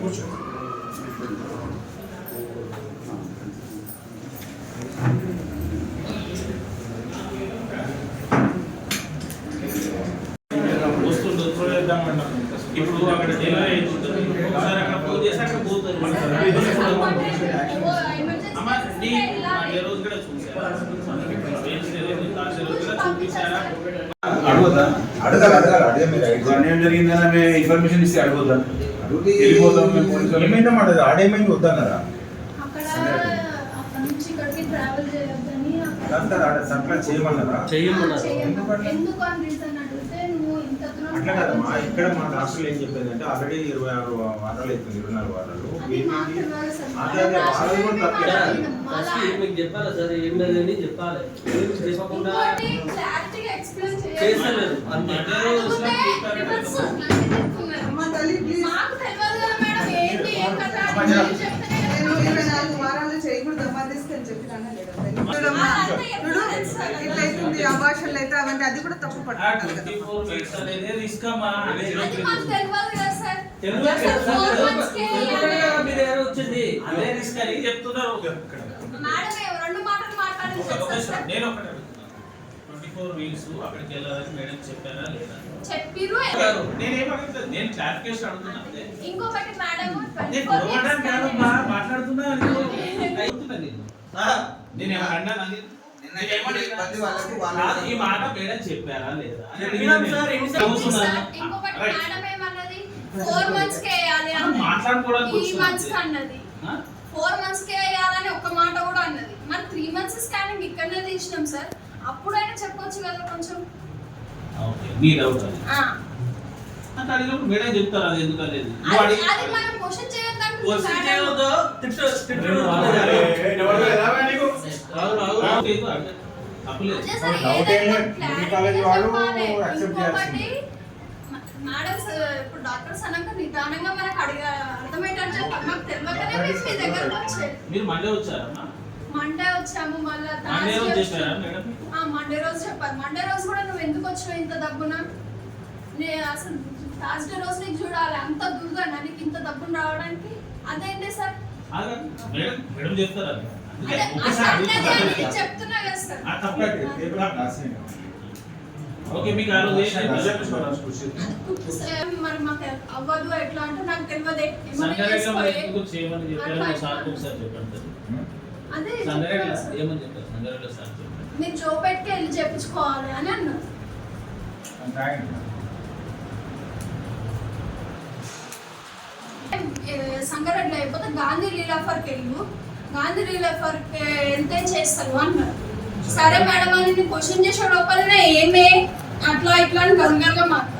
कुछ ఇప్పుడు అక్కడ జైలు అవుతుంది ఒకసారి అక్కడ ఫోన్ చేసి అక్కడ పోతుంది అడుగుతా అడిగే మీరు ఏం జరిగిందని మేము ఇన్ఫర్మేషన్ ఇస్తే అడుగుతా వెళ్ళిపోతాం మేము పోలీసు వాళ్ళకి. ఏమైందో మాట ఆడేమైంది వద్దన్నారా? అక్కడ అక్కడ నుంచి ఇక్కడికి ట్రావెల్ చేయొద్దని అక్కడ- కాదు కదా, ఆడ సప్లై చేయమన్నారా? ఎందుకు అని రీజన్ అడిగితే నువ్వు ఇంత దూరం అట్లా కదమ్మా. ఇక్కడ మా డాక్టర్లు ఏం చెప్పేది అంటే ఆల్రెడీ ఇరవై ఆరు వారాలు అవుతుంది ఇరవై నాలుగు వారాలు. మాకు చెప్పాలి సార్? ఏం లేదని చెప్పాలి. చెప్పకుండా. చేస్తలేదు. అంతే చూడమ్మా, చూడు. ఇట్లా అవుతుంది అభాషణలు అయితే అవన్నీ అది కూడా తప్పు. ఇంకొకటి మాట్లాడుతున్నా నేను. ఏమన్నా ఈ మాట మేడం చెప్పారా లేదా? ఫోర్ మంత్స్ మాట్లాడుకోవడానికి? ఫోర్ కే వేయాలని ఒక మాట కూడా అన్నది. మరి త్రీ మంత్స్ స్కానింగ్ ఇక్కడనే తీసినాం సార్. అప్పుడైనా చెప్పొచ్చు కదా కొంచెం. ఓకే మీ డౌట్ అంటే అడిగినప్పుడు మేడం చెప్తారు అది ఎందుకు లేదు, అంటే తప్పులేదు అదే సార్, డౌట్ ఏం ఏదైనా లేదు. clarity మెడికల్ కాలేజ్ వాళ్ళు. చెప్పాలి. accept ఇంకొకటి, చేయాల్సిందే. మ- మేడం స- ఇప్పుడు డాక్టర్స్ అన్నాక నిదానంగా మనకు అడిగా అర్థమయ్యేటట్టు మాకు తెలియకనే మేము మీ దగ్గరకు వచ్చేది మీరు మండే వచ్చారమ్మా మండే వచ్చాము మళ్ళా మండే రోజు చెప్పారా. మేడం ఆ మండే రోజు చెప్పారు. మండే రోజు కూడా నువ్వు ఎందుకు వచ్చావు ఇంత దబ్బున నే అసలు థర్స్డే రోజు నీకు చూడాలి అంత దుర్గా నీకు ఇంత దబ్బున రావడానికి అదేంటి సార్. మేడం చెప్తారు. చెప్తున్నా కదా సార్. ఓకే మీకు ఆ రోజు ఏంటి? మరి మాకు అవ్వదు ఎట్లా అంటే నాకు తెలియదు చెప్పారు సార్. ఒకసారి చెప్పండి. అదే. ఏమని చెప్పారు సార్ చెప్పండి మీరు జోపెట్కి వెళ్ళి చేపించుకోవాలి అని అన్నారు సంగారెడ్డిలో అయిపోతే గాంధీ లీలాఫర్కి వెళ్ళు. గాంధీ లీలాఫర్కి వెళ్తే చేస్తారు అన్నారు సరే మేడం అని నేను క్వశ్చన్ చేసే లోపలనే ఏమే అట్లా ఇట్లా అని గంగరగా మాట్లాడుతుంది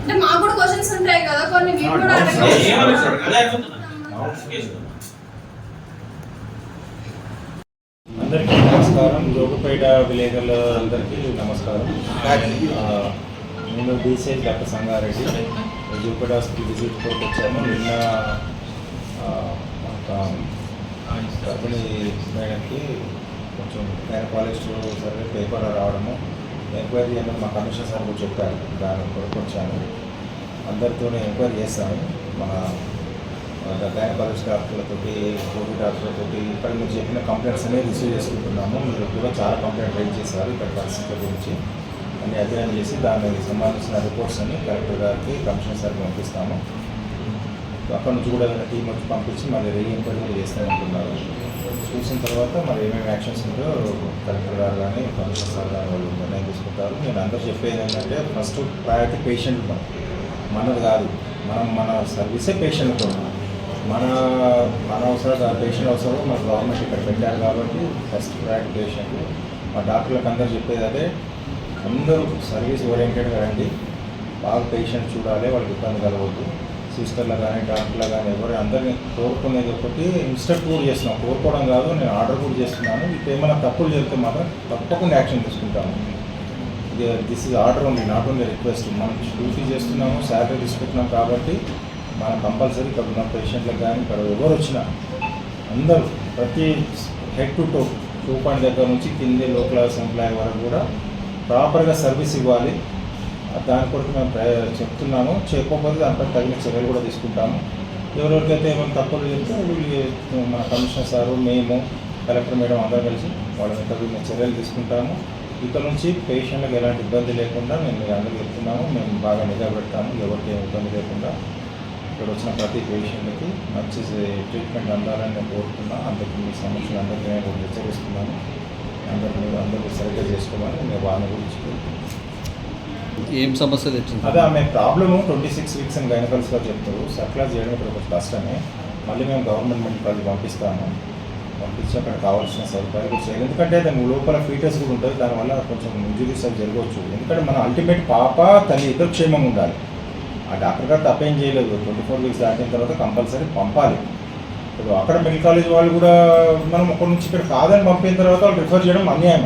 అంటే మాకు కూడా క్వశ్చన్స్ ఉంటాయి కదా కొన్ని మేము కూడా. అందరికీ నమస్కారం. జోగుపేట విలేకరుల అందరికీ నమస్కారం. ఆ, నేను BCS doctor Sangareddy. Jogipet hospital visit court వచ్చాము నిన్న ఆ, గర్భిణీ మేడంకి కొంచెం గైనకాలజిస్ట్ సర్వే పేపర్ రావడము ఎంక్వైరీ అనేది మా కమిషనర్ సార్ కూడా చెప్పారు. దాని కొరకు వచ్చాను. అందరితోనే ఎంక్వైరీ చేస్తాము మా గైనకాలజిస్ట్ డాక్టర్లతో కోవిడ్ డాక్టర్లతో ఇక్కడ మీరు చెప్పిన కంప్లైంట్స్ అనేవి రిసీవ్ చేసుకుంటున్నాము. మీరు కూడా చాలా కంప్లైంట్ రైజ్ చేశారు. ఇక్కడ పరిస్థితుల గురించి. అన్ని అధ్యయనం చేసి దానికి సంబంధించిన రిపోర్ట్స్ అన్ని కలెక్టర్ గారికి కమిషనర్ సార్కి పంపిస్తాము. అక్కడ నుంచి కూడా ఏదైనా టీం వచ్చి పంపించి మళ్ళీ రీ ఎంక్వైరీ చేస్తామంటున్నారు చూసిన తర్వాత మరి ఏమేమి యాక్షన్స్ ఉంటాయో కలెక్టర్ గారు కానీ కమిషనర్ సార్ కానీ వాళ్ళు నిర్ణయం తీసుకుంటారు. నేను అందరూ చెప్పేది ఏంటంటే ఫస్ట్ ప్రయారిటీ పేషెంట్ మనది కాదు. మనం మన సర్వీసే పేషెంట్ మన మన అవసరం పేషెంట్ అవసరం మన గవర్నమెంట్ ఇక్కడ పెట్టారు కాబట్టి ఫస్ట్ ప్రయారిటీ పేషెంట్ మా డాక్టర్లకు అందరూ చెప్పేది అదే అందరూ సర్వీస్ ఓరియంటెడ్గా రండి బాగా పేషెంట్ చూడాలి వాళ్ళకి ఇబ్బంది కలగవద్దు. సిస్టర్లు కానీ డాక్టర్లు కానీ ఎవరు అందరినీ కోరుకునేది ఒకటి ఇన్స్టెంట్ కూడా చేస్తున్నాం. కోరుకోవడం కాదు నేను ఆర్డర్ కూడా చేస్తున్నాను. ఇప్పుడు ఏమైనా తప్పులు జరిగితే మాత్రం తప్పకుండా యాక్షన్ తీసుకుంటాము. దిస్ ఇస్ ఆర్డర్ ఉంది నాట్ ఓన్లీ రిక్వెస్ట్. మనం డ్యూటీ చేస్తున్నాము శాలరీ తీసుకుంటున్నాం కాబట్టి మనం కంపల్సరీ ఇక్కడ ఉన్న పేషెంట్లకు కానీ ఇక్కడ ఎవరు వచ్చినా అందరూ ప్రతి head to toe to point దగ్గర నుంచి కింది లో క్లాస్ ఎంప్లాయీ వరకు కూడా ప్రాపర్గా సర్వీస్ ఇవ్వాలి. దాని కొరకు మేము చెప్తున్నాము. చెప్పకపోతే దానిపై తగిన చర్యలు కూడా తీసుకుంటాము. ఎవరెవరికైతే ఏమైనా తప్పులు చెప్తే వీళ్ళు మన కమిషనర్ సారు మేము కలెక్టర్ మేడం అందరం కలిసి వాళ్ళని తగిన చర్యలు తీసుకుంటాము. ఇక్కడ నుంచి పేషెంట్లకు ఎలాంటి ఇబ్బంది లేకుండా మేము మీ అందరికీ చెప్తున్నాము. మేము బాగా నిఘా పెడతాము. ఎవరికి ఇబ్బంది లేకుండా ఇక్కడ వచ్చిన ప్రతి పేషెంట్కి మంచి ట్రీట్మెంట్ అందాలని నేను కోరుతున్నాను అందరికీ మీ సమస్యలు అందరికీ నేను హెచ్చరిస్తున్నాను. అందరికీ మీరు అందరికీ సరిగ్గా చేసుకోమని నేను వాళ్ళ గురించి. ఏం సమస్య తెచ్చింది అదే ఆమె ప్రాబ్లము ట్వంటీ సిక్స్ వీక్స్ అని గైనకల్స్గా చెప్తారు. సర్క్లాస్ చేయడం ఇప్పుడు కొంచెం కష్టమే. మళ్ళీ మేము గవర్నమెంట్ మెడికల్ పంపిస్తాము. పంపించి అక్కడ కావాల్సిన సదుపాయాలు చేయాలి ఎందుకంటే దాని లోపల ఫీటర్స్ కూడా ఉంటుంది దానివల్ల కొంచెం ఇంజురీస్ అవి జరగవచ్చు. ఎందుకంటే మన అల్టిమేట్ పాప తల్లి ఇద్దరు క్షేమంగా ఉండాలి. ఆ డాక్టర్ గారు తప్పేం చేయలేదు. ట్వంటీ ఫోర్ వీక్స్ దాటిన తర్వాత కంపల్సరీ పంపాలి. ఇప్పుడు అక్కడ మెడికల్ కాలేజ్ వాళ్ళు కూడా మనం ఒకరి నుంచి ఇక్కడ కాదని పంపిన తర్వాత వాళ్ళు రిఫర్ చేయడం అన్యాయం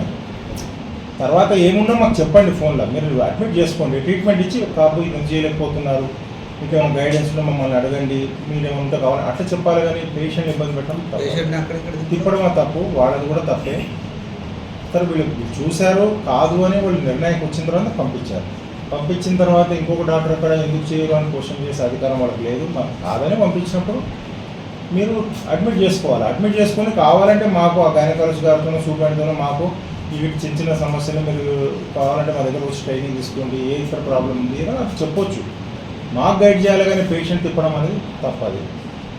తర్వాత ఏమున్నా మాకు చెప్పండి ఫోన్లో. మీరు అడ్మిట్ చేసుకోండి. ట్రీట్మెంట్ ఇచ్చి కాపు ఇది చేయలేకపోతున్నారు? మీకు ఏమైనా గైడెన్స్ మమ్మల్ని అడగండి. మీరు ఏమైనా కావాలి అట్లా చెప్పాలి కానీ పేషెంట్ ఇబ్బంది పెట్టడం తప్పు. తిప్పడం తప్పు? వాళ్ళది కూడా తప్పే. సరే వీళ్ళు చూశారు కాదు అని వాళ్ళు నిర్ణయానికి వచ్చిన తర్వాత పంపించారు. పంపించిన తర్వాత ఇంకొక డాక్టర్ అక్కడ ఎందుకు చేయరు అని క్వశ్చన్ చేసే అధికారం వాళ్ళకి లేదు. మాకు కాదని పంపించినప్పుడు మీరు అడ్మిట్ చేసుకోవాలి. అడ్మిట్ చేసుకొని కావాలంటే మాకు ఆ గైనకాలజీ గారితోనో సూపరింటెండెంట్తోనో మాకు ఇవి చిన్న చిన్న సమస్యలు మీరు కావాలంటే మా దగ్గర వచ్చి ట్రైనింగ్ తీసుకోండి. ఏ ఇక్కడ ప్రాబ్లం ఉంది? అని నాకు చెప్పొచ్చు. మాకు గైడ్ చేయాలి కానీ పేషెంట్ తిప్పడం అనేది తప్పది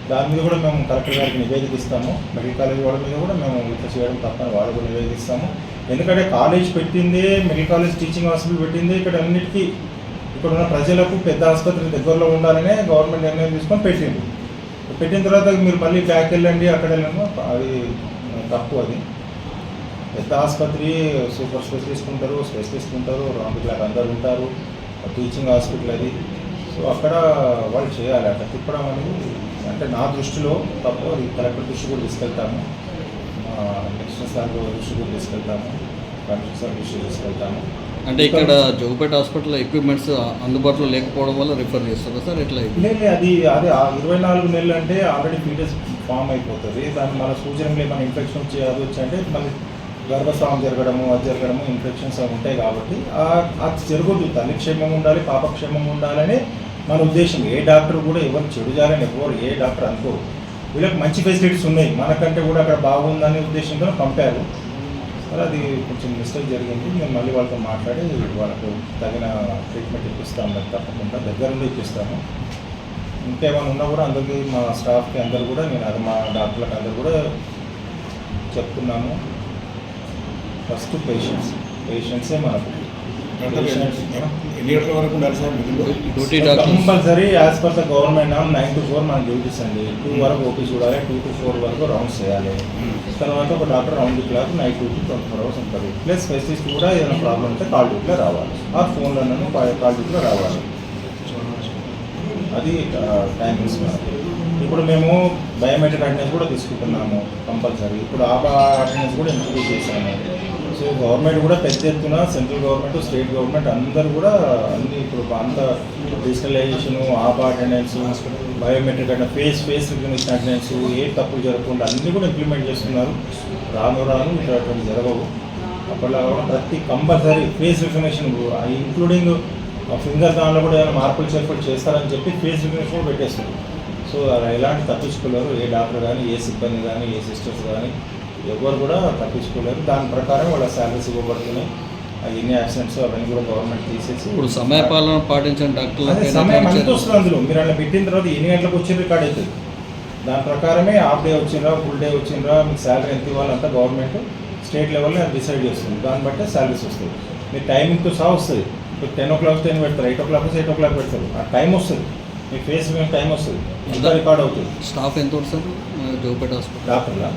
దాని మీద కూడా మేము కలెక్టర్ గారికి నివేదిస్తాము మెడికల్ కాలేజ్ వాళ్ళ మీద కూడా మేము ఇట్లా చేయడం తప్పని వాళ్ళు కూడా నివేదిస్తాము ఎందుకంటే కాలేజ్ పెట్టిందే మెడికల్ కాలేజ్ టీచింగ్ హాస్పిటల్ పెట్టిందే ఇక్కడ అన్నిటికీ ఇక్కడ ఉన్న ప్రజలకు పెద్ద ఆసుపత్రి దగ్గరలో ఉండాలనే గవర్నమెంట్ నిర్ణయం తీసుకొని పెట్టింది. పెట్టిన తర్వాత మీరు మళ్ళీ బ్యాక్ వెళ్ళండి అక్కడ వెళ్ళండి అది తప్పు అది. పెద్ద ఆసుపత్రి సూపర్ స్పెషలిస్ట్ ఉంటారు స్పెషలిస్ట్ ఉంటారు రౌండ్ క్లాక్ అందరు ఉంటారు టీచింగ్ హాస్పిటల్ అది. సో అక్కడ వాళ్ళు చేయాలి అక్కడ తిప్పడం అనేది అంటే నా దృష్టిలో తప్పు అది కలెక్టర్ దృష్టి కూడా తీసుకెళ్తాము. నెక్స్ట్ సార్ దృష్టి కూడా తీసుకెళ్తాము కమిషనర్ సార్ దృష్టి తీసుకెళ్తాము. అంటే ఇక్కడ జోగుపేట హాస్పిటల్ ఎక్విప్మెంట్స్ అందుబాటులో లేకపోవడం వల్ల రిఫర్ చేస్తారా సార్? ఎట్లా? లేదు అది అది ఆ ఇరవై నాలుగు నెలలు అంటే ఆల్రెడీ ఫీటస్ ఫామ్ అయిపోతుంది. దాని మన సూచనలు ఏమైనా ఇన్ఫెక్షన్ వచ్చి అది వచ్చి అంటే మళ్ళీ గర్భస్రావం జరగడము అది జరగడము ఇన్ఫెక్షన్స్ అవి ఉంటాయి కాబట్టి అది జరగదు తల్లి క్షేమంగా ఉండాలి పాప క్షేమంగా ఉండాలని మన ఉద్దేశం. ఏ డాక్టర్ కూడా ఎవరు చెడు చేయాలని ఎవరు ఏ డాక్టర్ అనుకోరు. వీళ్ళకి మంచి ఫెసిలిటీస్ ఉన్నాయి. మనకంటే కూడా అక్కడ బాగుందనే ఉద్దేశంతో పంపారు. మరి అది కొంచెం మిస్టేక్ జరిగింది. మేము మళ్ళీ వాళ్ళతో మాట్లాడి వాళ్ళకు తగిన ట్రీట్మెంట్ ఇప్పిస్తాము తప్పకుండా. దగ్గర నుండి ఇప్పిస్తాము. ఇంకేమైనా ఉన్నా కూడా అందరికీ మా స్టాఫ్కి అందరు కూడా నేను అది మా డాక్టర్లకు అందరు కూడా చెప్తున్నాను. ఫస్ట్ పేషెంట్స్ పేషెంట్సే మనకు. పేషెంట్స్ ఎన్ని గంటల వరకు ఉండాలి sir compulsory as per the government nine to four మన డ్యూటీస్ అండి. టూ వరకు ఓపీ చూడాలి టూ టు ఫోర్ వరకు రౌండ్స్ చేయాలి. తర్వాత ఒక doctor round the clock night duty twenty four hours ఉంటుంది. ప్లస్ స్పెషలిస్ట్ కూడా ఏదైనా ప్రాబ్లం ఉంటే కాల్ డ్యూటీలో రావాలి. ఆ ఫోన్లోనూ కాల్ డ్యూటీలో రావాలి. అది టైమింగ్స్ ఇప్పుడు మేము బయోమెట్రిక్ అటెండెన్స్ కూడా తీసుకుంటున్నాము కంపల్సరీ. ఇప్పుడు ఆబా అటెండెన్స్ కూడా ఇంక్లూడ్ చేశాము. సో గవర్నమెంట్ కూడా పెద్ద ఎత్తున సెంట్రల్ గవర్నమెంట్ స్టేట్ గవర్నమెంట్ అందరూ కూడా అన్ని ఇప్పుడు అంత డిజిటలైజేషన్ ఆప్ అటెండెన్స్ బయోమెట్రిక్ అంటే ఫేస్ ఫేస్ రికగ్నిషన్ అటెండెన్స్ ఏ తప్పులు జరగకుండా అన్నీ కూడా ఇంప్లిమెంట్ చేస్తున్నారు. రాను రాను ఇట్లాంటివి జరగవు. అప్పట్లో ప్రతి compulsory face recognition including finger దానిలో కూడా ఏమైనా మార్పులు చేర్పులు చేస్తారని చెప్పి ఫేస్ రికగ్నిషన్ కూడా పెట్టేస్తారు సో అలా ఎలాంటి తప్పించుకోలేరు. ఏ డాక్టర్ కానీ ఏ సిబ్బంది కానీ ఏ సిస్టర్స్ కానీ ఎవరు కూడా తప్పించుకోలేరు దాని ప్రకారం వాళ్ళ శాలరీస్ ఇవ్వబడుతున్నాయి. ఎన్ని యాక్సిడెంట్స్ అవన్నీ కూడా గవర్నమెంట్ తీసేసి ఇప్పుడు సమయపాలన పాటించిన అదే డాక్టర్లకు సమయం అంత వస్తుంది అందులో. మీరు అలా పెట్టిన తర్వాత ఎన్ని గంటలకు వచ్చి రికార్డ్ అవుతుంది దాని ప్రకారమే హాఫ్ డే వచ్చిండ్రా ఫుల్ డే వచ్చిండ్రా మీకు శాలరీ ఎంత ఇవ్వాలంతా గవర్నమెంట్ స్టేట్ లెవెల్లో డిసైడ్ చేస్తుంది. దాన్ని బట్టే శాలరీస్ వస్తాయి. మీ టైమింగ్తో సహా వస్తుంది ఇప్పుడు టెన్ ఓ క్లాక్ టెన్ పెడతారు eight o'clock eight o'clock పెడతారు. ఆ టైం వస్తుంది. మీ ఫేస్ టైం వస్తుంది. రికార్డ్ అవుతుంది? స్టాఫ్ ఎంత ఆ, జోగుపేట హాస్పిటల్. డాక్టర్లా?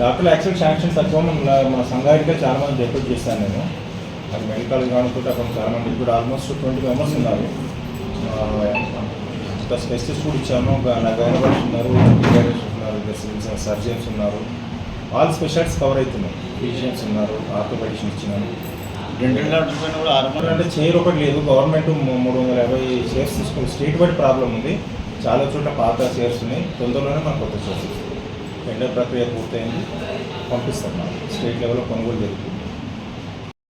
డాక్టర్లు యాక్చువల్ శాంక్షన్ తక్కువ మన మన సంఘానికి చాలా మంది డెప్యూట్ చేశాను నేను. అది మెడికల్ కానుకుంటే అక్కడ చాలా మంది ఇప్పుడు ఆల్మోస్ట్ ట్వంటీ మెంబర్స్ ఉన్నారు స్పెషలిస్ట్ కూడా ఇచ్చాను నా గైనకాలజిస్ట్ ఉన్నారు. ఉన్నారు. సర్జన్స్ ఉన్నారు. ఆల్ స్పెషాలిటీస్ కవర్ అవుతున్నాయి. ఫిజిషియన్స్ ఉన్నారు. ఆర్థోపెడిషన్ ఇచ్చినాను డెంటల్ డాక్టర్ పైన కూడా ఆరు అంటే చైర్ ఒకటి లేదు. గవర్నమెంట్ మూడు వందల యాభై షేర్స్ తీసుకుని స్టేట్ వైడ్ ప్రాబ్లం ఉంది. చాలా చోట్ల పాత షేర్స్ ఉన్నాయి. తొందరలోనే మనకు కొత్త షేర్స్ టెండర్ ప్రక్రియ పూర్తయింది. పంపిస్తాం స్టేట్ లెవెల్లో కొనుగోలు జరుగుతుంది.